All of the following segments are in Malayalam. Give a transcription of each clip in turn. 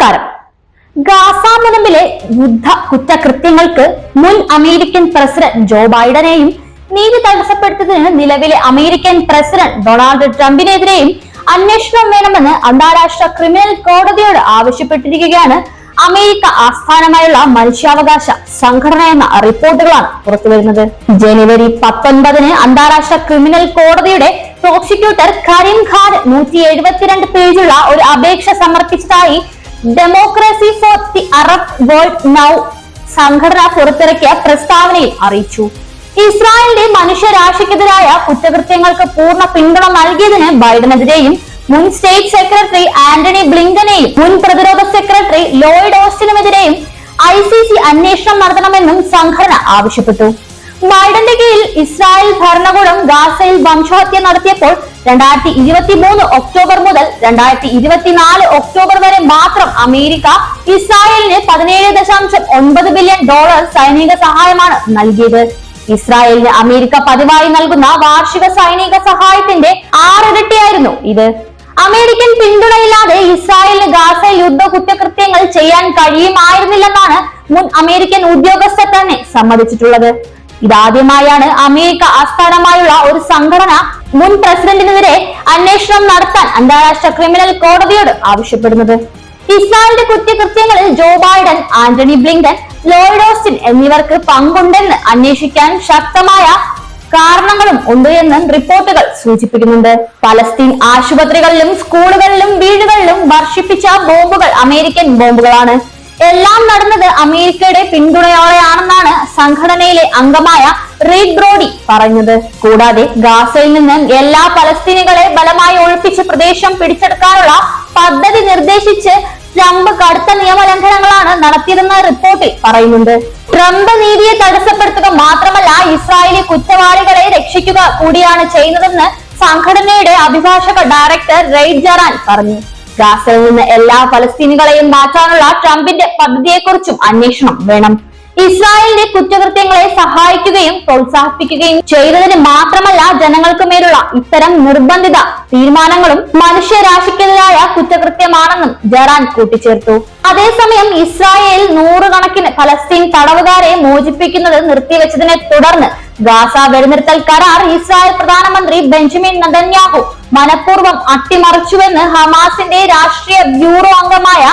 നമസ്കാരം ഗാസ യുദ്ധ കുറ്റകൃത്യങ്ങൾക്ക് മുൻ അമേരിക്കൻ പ്രസിഡന്റ് ജോ ബൈഡനെയും നീതി തടസ്സപ്പെടുത്തുന്നതിന് നിലവിലെ അമേരിക്കൻ പ്രസിഡന്റ് ഡൊണാൾഡ് ട്രംപിനെതിരെയും അന്വേഷണം വേണമെന്ന് അന്താരാഷ്ട്ര ക്രിമിനൽ കോടതിയോട് ആവശ്യപ്പെട്ടിരിക്കുകയാണ് അമേരിക്ക ആസ്ഥാനമായുള്ള മനുഷ്യാവകാശ സംഘടന എന്ന റിപ്പോർട്ടുകളാണ് പുറത്തുവരുന്നത്. ജനുവരി പത്തൊൻപതിന് അന്താരാഷ്ട്ര ക്രിമിനൽ കോടതിയുടെ പ്രോസിക്യൂട്ടർ കരീം ഖാൻ നൂറ്റി എഴുപത്തിരണ്ട് പേജുള്ള ഒരു അപേക്ഷ സമർപ്പിച്ചതായി Democracy for the Arab World Now സംഘടന പുറത്തിറക്കിയ പ്രസ്താവനയിൽ അറിയിച്ചു. ഇസ്രായേലിന്റെ മനുഷ്യരാശിക്കെതിരായ കുറ്റകൃത്യങ്ങൾക്ക് പൂർണ പിന്തുണ നൽകിയതിന് ബൈഡനെതിരെയും മുൻ സ്റ്റേറ്റ് സെക്രട്ടറി ആന്റണി ബ്ലിങ്കനെയും മുൻ പ്രതിരോധ സെക്രട്ടറി ലോയിഡ് ഓസ്റ്റിനുമെതിരെയും ഐ സി സി അന്വേഷണം നടത്തണമെന്നും സംഘടന ആവശ്യപ്പെട്ടു. ബൈഡന്റെ കീഴിൽ ഇസ്രായേൽ ഭരണകൂടം ഗാസയിൽ വംശഹത്യ നടത്തിയപ്പോൾ രണ്ടായിരത്തി ഇരുപത്തി മൂന്ന് ഒക്ടോബർ മുതൽ രണ്ടായിരത്തി ഇരുപത്തിനാല് ഒക്ടോബർ വരെ മാത്രം അമേരിക്ക ഇസ്രായേലിന് പതിനേഴ് ദശാംശം ഒൻപത് ബില്യൺ ഡോളർ സൈനിക സഹായമാണ് നൽകിയത്. ഇസ്രായേലിന് അമേരിക്ക പതിവായി നൽകുന്ന വാർഷിക സൈനിക സഹായത്തിന്റെ ആറിരട്ടിയായിരുന്നു ഇത്. അമേരിക്കൻ പിന്തുണയില്ലാതെ ഇസ്രായേലിന് ഗാസയിൽ യുദ്ധ കുറ്റകൃത്യങ്ങൾ ചെയ്യാൻ കഴിയുമായിരുന്നില്ലെന്നാണ് മുൻ അമേരിക്കൻ ഉദ്യോഗസ്ഥർ തന്നെ സമ്മതിച്ചിട്ടുള്ളത്. ഇതാദ്യമായാണ് അമേരിക്ക ആസ്ഥാനമായുള്ള ഒരു സംഘടന മുൻ പ്രസിഡന്റിനെതിരെ അന്വേഷണം നടത്താൻ അന്താരാഷ്ട്ര ക്രിമിനൽ കോടതിയോട് ആവശ്യപ്പെടുന്നത്. ഇസ്രായേലിന്റെ കുറ്റകൃത്യങ്ങളിൽ Joe Biden Antony Blinken Lloyd Austin എന്നിവർക്ക് പങ്കുണ്ടെന്ന് അന്വേഷിക്കാൻ ശക്തമായ കാരണങ്ങളും ഉണ്ട് എന്നും റിപ്പോർട്ടുകൾ സൂചിപ്പിക്കുന്നുണ്ട്. പലസ്തീൻ ആശുപത്രികളിലും സ്കൂളുകളിലും വീടുകളിലും വർഷിപ്പിച്ച ബോംബുകൾ അമേരിക്കൻ ബോംബുകളാണ്. എല്ലാം നടന്നത് അമേരിക്കയുടെ പിന്തുണയോടെയാണെന്നാണ് സംഘടനയിലെ അംഗമായ റീഡ് ബ്രോഡി പറഞ്ഞത്. കൂടാതെ ഗാസയിൽ നിന്ന് എല്ലാ പലസ്തീനികളെ ബലമായി ഒഴിപ്പിച്ച് പ്രദേശം പിടിച്ചെടുക്കാനുള്ള പദ്ധതി നിർദ്ദേശിച്ച് ട്രംപ് കടുത്ത നിയമലംഘനങ്ങളാണ് നടത്തിയതെന്ന റിപ്പോർട്ടിൽ പറയുന്നുണ്ട്. ട്രംപ് നീതിയെ തടസ്സപ്പെടുത്തുക മാത്രമല്ല ഇസ്രായേലി കുറ്റവാളികളെ രക്ഷിക്കുക കൂടിയാണ് ചെയ്യുന്നതെന്ന് സംഘടനയുടെ അഭിഭാഷക ഡയറക്ടർ റെയ്ഡ് ജറാൻ പറഞ്ഞു. ഗാസയിൽ നിന്ന് എല്ലാ ഫലസ്തീനികളെയും മാറ്റാനുള്ള ട്രംപിന്റെ പദ്ധതിയെക്കുറിച്ചും അന്വേഷണം വേണം. ഇസ്രായേലിന്റെ കുറ്റകൃത്യങ്ങളെ സഹായിക്കുകയും പ്രോത്സാഹിപ്പിക്കുകയും ചെയ്തതിന് മാത്രമല്ല ജനങ്ങൾക്ക് മേലുള്ള ഇത്തരം നിർബന്ധിത തീരുമാനങ്ങളും മനുഷ്യരാശിക്കെതിരായ കുറ്റകൃത്യമാണെന്നും ജറാൻ കൂട്ടിച്ചേർത്തു. അതേസമയം ഇസ്രായേൽ നൂറുകണക്കിന് ഫലസ്തീൻ തടവുകാരെ മോചിപ്പിക്കുന്നത് നിർത്തിവെച്ചതിനെ തുടർന്ന് ഗാസ വെടിനിർത്തൽ കരാർ ഇസ്രായേൽ പ്രധാനമന്ത്രി ബെഞ്ചമിൻ നദന്യാഹു മനഃപൂർവം അട്ടിമറിച്ചുവെന്ന് ഹമാസിന്റെ രാഷ്ട്രീയ ബ്യൂറോ അംഗമായ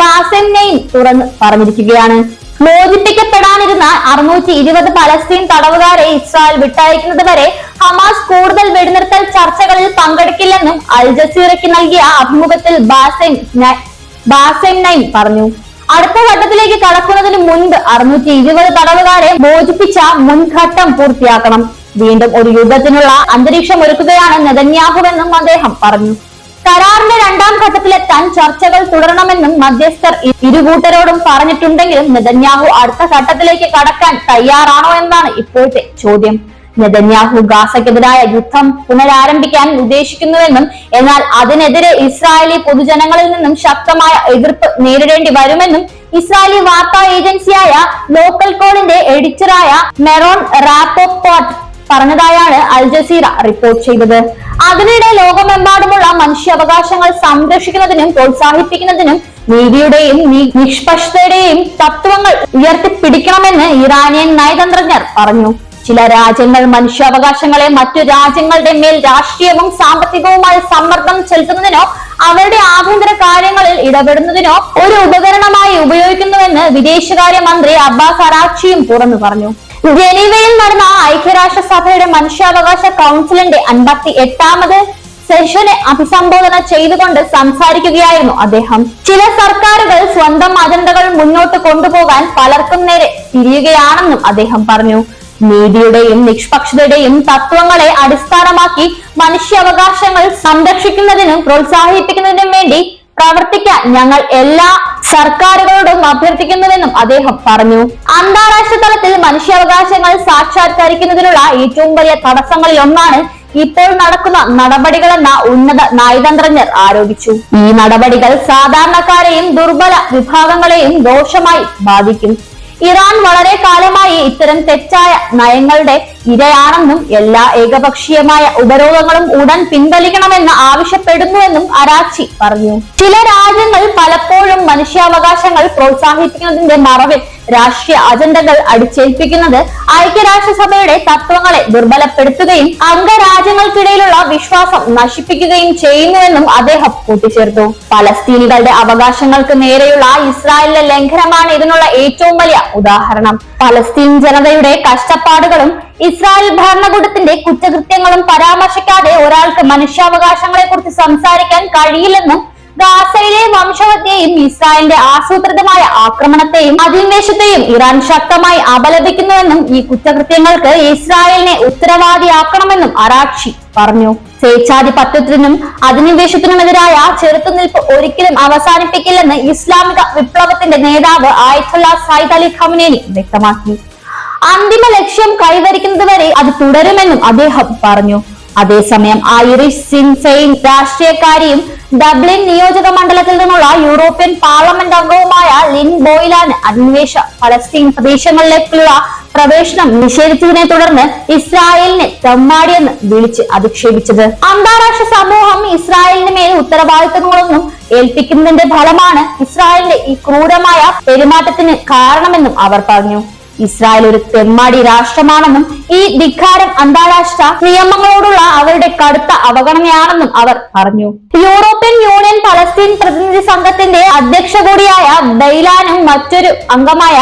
ബാസെന്നെയും തുറന്ന് പറഞ്ഞിരിക്കുകയാണ്. മോചിപ്പിക്കപ്പെടാനിരുന്ന അറുന്നൂറ്റി ഇരുപത് പലസ്തീൻ തടവുകാരെ ഇസ്രായേൽ വിട്ടയക്കുന്നത് വരെ ഹമാസ് കൂടുതൽ വെടിനിർത്തൽ ചർച്ചകളിൽ പങ്കെടുക്കില്ലെന്നും അൽ ജസീറയ്ക്ക് നൽകിയ അഭിമുഖത്തിൽ ബാസിം ന- പറഞ്ഞു. അടുത്ത ഘട്ടത്തിലേക്ക് കടക്കുന്നതിന് മുൻപ് അറുന്നൂറ്റി ഇരുപത് തടവുകാരെ മോചിപ്പിച്ച മുൻഘട്ടം പൂർത്തിയാക്കണം. വീണ്ടും ഒരു യുദ്ധത്തിനുള്ള അന്തരീക്ഷം ഒരുക്കുകയാണ് നെതന്യാഹുവെന്നും അദ്ദേഹം പറഞ്ഞു. കരാറിന്റെ രണ്ടാം ഘട്ടത്തിലെത്താൻ ചർച്ചകൾ തുടരണമെന്നും മധ്യസ്ഥർ ഇരുകൂട്ടരോടും പറഞ്ഞിട്ടുണ്ടെങ്കിലും നെതന്യാഹു അടുത്ത ഘട്ടത്തിലേക്ക് കടക്കാൻ തയ്യാറാണോ എന്നാണ് ഇപ്പോഴത്തെ ചോദ്യം. നെതന്യാഹു ഗാസക്കെതിരായ യുദ്ധം പുനരാരംഭിക്കാൻ ഉദ്ദേശിക്കുന്നുവെന്നും എന്നാൽ അതിനെതിരെ ഇസ്രായേലി പൊതുജനങ്ങളിൽ നിന്നും ശക്തമായ എതിർപ്പ് നേരിടേണ്ടി വരുമെന്നും ഇസ്രായേലി വാർത്താ ഏജൻസിയായ ലോക്കൽ കോളിന്റെ എഡിറ്ററായ മെറോൺ റാപ്പോപ്പോട്ട് പറഞ്ഞതായാണ് അൽ ജസീറ റിപ്പോർട്ട് ചെയ്തത്. അതിനിടെ ലോകമെമ്പാടുമുള്ള മനുഷ്യാവകാശങ്ങൾ സംരക്ഷിക്കുന്നതിനും പ്രോത്സാഹിപ്പിക്കുന്നതിനും നീതിയുടെയും നിഷ്പക്ഷതയുടെയും തത്വങ്ങൾ ഉയർത്തിപ്പിടിക്കണമെന്ന് ഇറാനിയൻ നയതന്ത്രജ്ഞർ പറഞ്ഞു. ചില രാജ്യങ്ങൾ മനുഷ്യാവകാശങ്ങളെ മറ്റു രാജ്യങ്ങളുടെ മേൽ രാഷ്ട്രീയവും സാമ്പത്തികവുമായ സമ്മർദ്ദം ചെലുത്തുന്നതിനോ അവരുടെ ആഭ്യന്തര കാര്യങ്ങളിൽ ഇടപെടുന്നതിനോ ഒരു ഉപകരണമായി ഉപയോഗിക്കുന്നുവെന്ന് വിദേശകാര്യ മന്ത്രി അബ്ബാസ് അറാച്ചിയും തുറന്നു പറഞ്ഞു. ജനീവയിൽ നടന്ന ഐക്യരാഷ്ട്ര സഭയുടെ മനുഷ്യാവകാശ കൗൺസിലിന്റെ അൻപത്തി എട്ടാമത് സെഷനെ അഭിസംബോധന ചെയ്തുകൊണ്ട് സംസാരിക്കുകയായിരുന്നു അദ്ദേഹം. ചില സർക്കാരുകൾ സ്വന്തം അജണ്ടകൾ മുന്നോട്ട് കൊണ്ടുപോകാൻ പലർക്കും നേരെ തിരിയുകയാണെന്നും അദ്ദേഹം പറഞ്ഞു. നീതിയുടെയും നിഷ്പക്ഷതയുടെയും തത്വങ്ങളെ അടിസ്ഥാനമാക്കി മനുഷ്യാവകാശങ്ങൾ സംരക്ഷിക്കുന്നതിനും പ്രോത്സാഹിപ്പിക്കുന്നതിനും വേണ്ടി പ്രവർത്തിക്കാൻ ഞങ്ങൾ എല്ലാ സർക്കാരുകളോടും അഭ്യർത്ഥിക്കുന്നുവെന്നും അദ്ദേഹം പറഞ്ഞു. അന്താരാഷ്ട്ര തലത്തിൽ മനുഷ്യാവകാശങ്ങൾ സാക്ഷാത്കരിക്കുന്നതിനുള്ള ഏറ്റവും വലിയ തടസ്സങ്ങളിൽ ഒന്നാണ് ഇപ്പോൾ നടക്കുന്ന നടപടികളെന്ന ഉന്നത നയതന്ത്രജ്ഞർ ആരോപിച്ചു. ഈ നടപടികൾ സാധാരണക്കാരെയും ദുർബല വിഭാഗങ്ങളെയും ദോഷമായി ബാധിക്കും. ഇറാൻ വളരെ കാലമായി ഇത്തരം തെറ്റായ നയങ്ങളുടെ ഇരയാണെന്നും എല്ലാ ഏകപക്ഷീയമായ ഉപരോധങ്ങളും ഉടൻ പിൻവലിക്കണമെന്ന് ആവശ്യപ്പെടുന്നുവെന്നും അരാച്ചി പറഞ്ഞു. ചില രാജ്യങ്ങൾ പലപ്പോഴും മനുഷ്യാവകാശങ്ങൾ പ്രോത്സാഹിപ്പിക്കുന്നതിന്റെ മറവിൽ രാഷ്ട്രീയ അജണ്ടകൾ അടിച്ചേൽപ്പിക്കുന്നത് ഐക്യരാഷ്ട്രസഭയുടെ തത്വങ്ങളെ ദുർബലപ്പെടുത്തുകയും അംഗരാജ്യങ്ങൾക്കിടയിലുള്ള വിശ്വാസം നശിപ്പിക്കുകയും ചെയ്യുന്നുവെന്നും അദ്ദേഹം കൂട്ടിച്ചേർത്തു. പലസ്തീനികളുടെ അവകാശങ്ങൾക്ക് നേരെയുള്ള ഇസ്രായേലിലെ ലംഘനമാണ് ഇതിനുള്ള ഏറ്റവും വലിയ ഉദാഹരണം. പലസ്തീൻ ജനതയുടെ കഷ്ടപ്പാടുകളും ഇസ്രായേൽ ഭരണകൂടത്തിന്റെ കുറ്റകൃത്യങ്ങളും പരാമർശിക്കാതെ ഒരാൾക്ക് മനുഷ്യാവകാശങ്ങളെ കുറിച്ച് സംസാരിക്കാൻ കഴിയില്ലെന്നും ഗാസയിലെ വംശഹത്യയും ഇസ്രായേലിന്റെ ആസൂത്രിതമായ ആക്രമണത്തെയും അധിനിവേശത്തെയും ഇറാൻ ശക്തമായി അപലപിക്കുന്നുവെന്നും ഈ കുറ്റകൃത്യങ്ങൾക്ക് ഇസ്രായേലിനെ ഉത്തരവാദിയാക്കണമെന്നും അറാക്ഷി പറഞ്ഞു. സ്വേച്ഛാധിപത്യത്തിനും അധിനിവേശത്തിനുമെതിരായ ചെറുത്തുനിൽപ്പ് ഒരിക്കലും അവസാനിപ്പിക്കില്ലെന്ന് ഇസ്ലാമിക വിപ്ലവത്തിന്റെ നേതാവ് ആയത്തുള്ള സൈദ് അലി ഖമനേനി വ്യക്തമാക്കി. അന്തിമ ലക്ഷ്യം കൈവരിക്കുന്നതുവരെ അത് തുടരുമെന്നും അദ്ദേഹം പറഞ്ഞു. അതേസമയം ഐറിഷ് സിൻഫെയിൻ രാഷ്ട്രീയക്കാരിയും ഡബ്ലിൻ നിയോജക മണ്ഡലത്തിൽ നിന്നുള്ള യൂറോപ്യൻ പാർലമെന്റ് അംഗവുമായ ലിൻ ബോയിലാണ് അന്വേഷ ഫലസ്തീൻ പ്രദേശങ്ങളിലേക്കുള്ള പ്രവേശനം നിഷേധിച്ചതിനെ തുടർന്ന് ഇസ്രായേലിനെ തെമ്മാടിയെന്ന് വിളിച്ച് അധിക്ഷേപിച്ചത്. അന്താരാഷ്ട്ര സമൂഹം ഇസ്രായേലിന് മേൽ ഉത്തരവാദിത്തങ്ങളൊന്നും ഏൽപ്പിക്കുന്നതിന്റെ ഫലമാണ് ഇസ്രായേലിന്റെ ഈ ക്രൂരമായ പെരുമാറ്റത്തിന് കാരണമെന്നും അവർ പറഞ്ഞു. ഇസ്രായേൽ ഒരു തെമ്മാടി രാഷ്ട്രമാണെന്നും ഈ ധിക്കാരം അന്താരാഷ്ട്ര നിയമങ്ങളോടുള്ള അവരുടെ കടുത്ത അവഗണനയാണെന്നും അവർ പറഞ്ഞു. യൂറോപ്യൻ യൂണിയൻ പലസ്തീൻ പ്രതിനിധി സംഘത്തിന്റെ അധ്യക്ഷ കൂടിയായ ബൈലാനും മറ്റൊരു അംഗമായ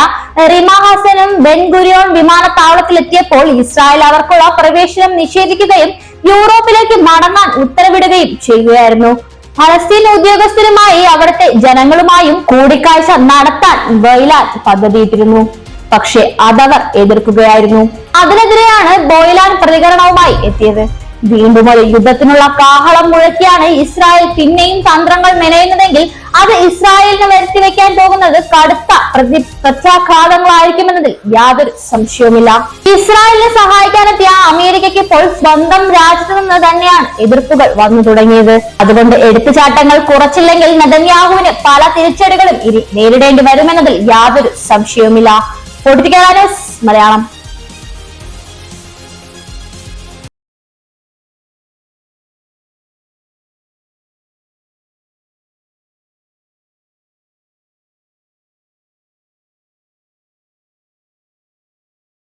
റിമ ഹസനും ബെൻ ഗുരിയോൺ വിമാനത്താവളത്തിലെത്തിയപ്പോൾ ഇസ്രായേൽ അവർക്കുള്ള പ്രവേശനം നിഷേധിക്കുകയും യൂറോപ്പിലേക്ക് മടങ്ങാൻ ഉത്തരവിടുകയും ചെയ്യുകയായിരുന്നു. ഫലസ്തീൻ ഉദ്യോഗസ്ഥരുമായി അവിടുത്തെ ജനങ്ങളുമായും കൂടിക്കാഴ്ച നടത്താൻ ബൈലാൻ പദ്ധതിയിട്ടിരുന്നു. പക്ഷെ അതവർ എതിർക്കുകയായിരുന്നു. അതിനെതിരെയാണ് ബോയ്ലാൻ പ്രതികരണവുമായി എത്തിയത്. വീണ്ടും ഒരു യുദ്ധത്തിനുള്ള കാഹളം മുഴക്കിയാണ് ഇസ്രായേൽ പിന്നെയും തന്ത്രങ്ങൾ മെനയുന്നതെങ്കിൽ അത് ഇസ്രായേലിന് വരുത്തി വെക്കാൻ പോകുന്നത് കടുത്ത പ്രതി പ്രത്യാഘാതങ്ങളായിരിക്കുമെന്നതിൽ യാതൊരു സംശയവുമില്ല. ഇസ്രായേലിനെ സഹായിക്കാനെത്തിയ അമേരിക്കയ്ക്ക് ഇപ്പോൾ സ്വന്തം രാജ്യത്ത് നിന്ന് തന്നെയാണ് എതിർപ്പുകൾ വന്നു തുടങ്ങിയത്. അതുകൊണ്ട് എടുത്തുചാട്ടങ്ങൾ കുറച്ചില്ലെങ്കിൽ നെതന്യാഹുവിന് പല തിരിച്ചടികളും ഇനി നേരിടേണ്ടി വരുമെന്നതിൽ യാതൊരു സംശയവുമില്ല. ന്യൂസ് മലയാളം.